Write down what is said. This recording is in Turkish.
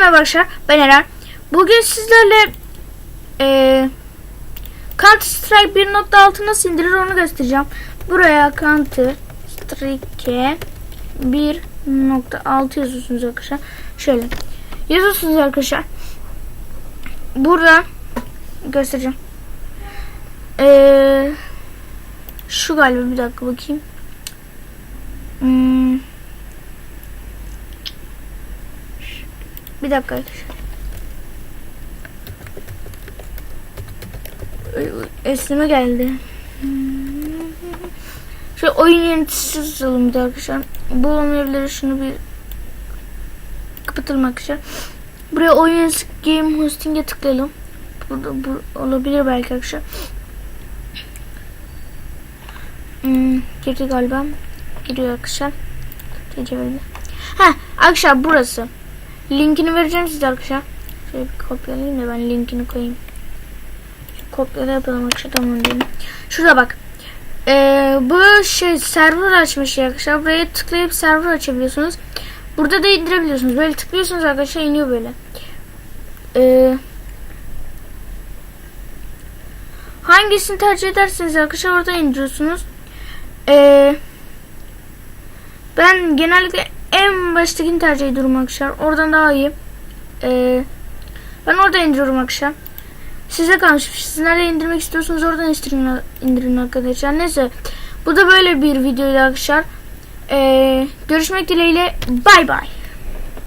merhaba arkadaşlar. Ben Eren. Bugün sizlerle eee Counter Strike 1.6 nasıl indirilir onu göstereceğim. Buraya Counter Strike 1.6 yazıyorsunuz arkadaşlar. Şöyle yazıyorsunuz arkadaşlar. Burada göstereceğim. Eee şu galiba bir dakika bakayım. Hmm. Bir dakika. Esneme geldi. Şu oyun yöneticisi tutalım bir arkadaşlar. Bu olmayabilir. Şunu bir kapatalım arkadaşlar. Buraya oyun game hosting'e tıklayalım. Burada bu olabilir belki arkadaşlar. Hmm, girdi galiba. Giriyor arkadaşlar. Tecrübeli. Ha arkadaşlar burası. Linkini vereceğim size arkadaşlar. Şöyle bir kopyalayayım da ben linkini koyayım. Kopyala yapalım arkadaşlar tamam diyelim. Şurada bak. Ee, bu şey server açmış arkadaşlar. Buraya tıklayıp server açabiliyorsunuz. Burada da indirebiliyorsunuz. Böyle tıklıyorsunuz arkadaşlar iniyor böyle. Ee, hangisini tercih ederseniz arkadaşlar orada indiriyorsunuz. Ee, ben genellikle en baştakini tercih ediyorum arkadaşlar. Oradan daha iyi. Ee, ben orada indiriyorum arkadaşlar. Size kalmış. Siz nereye indirmek istiyorsanız oradan indirin, indirin arkadaşlar. Neyse. Bu da böyle bir videoydu arkadaşlar. Ee, görüşmek dileğiyle. Bay bay.